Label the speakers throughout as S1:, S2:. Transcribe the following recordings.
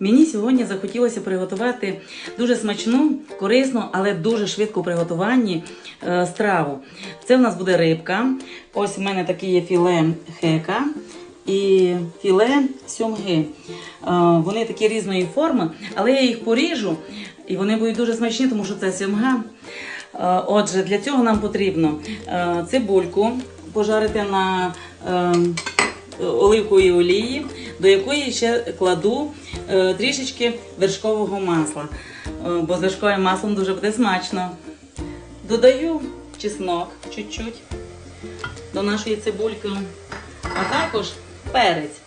S1: Мені сьогодні захотілося приготувати дуже смачну, корисну, але дуже швидко у приготуванні е, страву. Це в нас буде рибка. Ось у мене таке є філе хека і філе сьомги. Е, Вони такі різної форми, але я їх поріжу і вони будуть дуже смачні, тому що це сьомга. Е, Отже, для цього нам потрібно цибульку пожарити на е, оливковій олії, до якої ще кладу трішечки вершкового масла, е, бо з вершковим маслом дуже буде смачно. Додаю чеснок чуть-чуть до нашої цибульки, а також перець.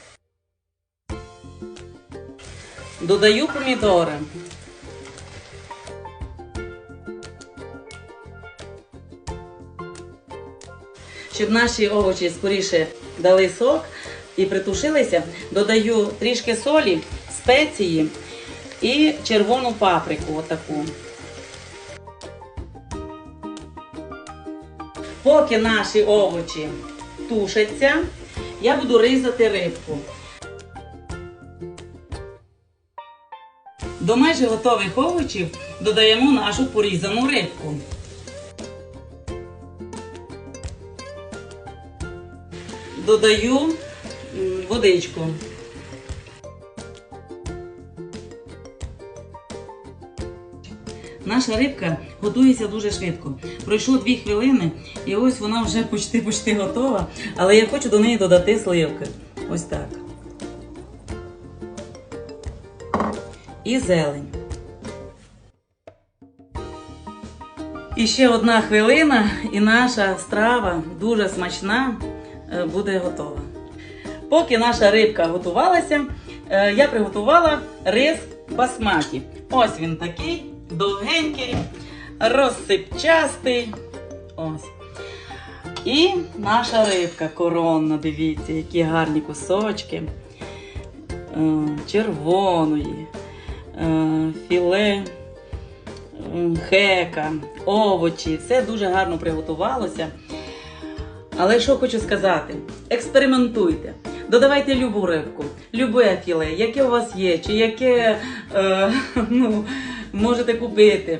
S1: Додаю помідори. Щоб наші овочі скоріше дали сок і притушилися, додаю трішки солі, спеції і червону паприку. Отаку. Поки наші овочі тушаться, я буду різати рибку. До майже готових овочів додаємо нашу порізану рибку. Додаю водичку. Наша рибка готується дуже швидко. Пройшло 2 хвилини, і ось вона вже почти-почти готова. Але я хочу до неї додати сливки. Ось так. І зелень. І ще одна хвилина, і наша страва дуже смачна е, буде готова. Поки наша рибка готувалася, е, я приготувала рис басматі. Ось він такий, довгенький, розсипчастий. Ось. І наша рибка коронна, дивіться, які гарні кусочки е, червоної, е, філе хека, овочі. Все дуже гарно приготувалося. Але що хочу сказати: експериментуйте. Додавайте любу рибку, любе філе, яке у вас є, чи яке е, ну, можете купити.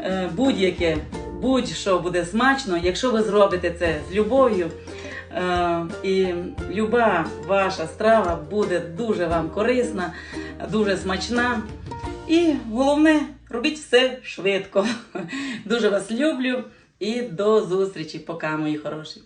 S1: Е, будь-яке, будь-що буде смачно, якщо ви зробите це з любов'ю. Е, і люба ваша страва буде дуже вам корисна, дуже смачна. І головне, робіть все швидко. Дуже вас люблю і до зустрічі. Пока, мої хороші.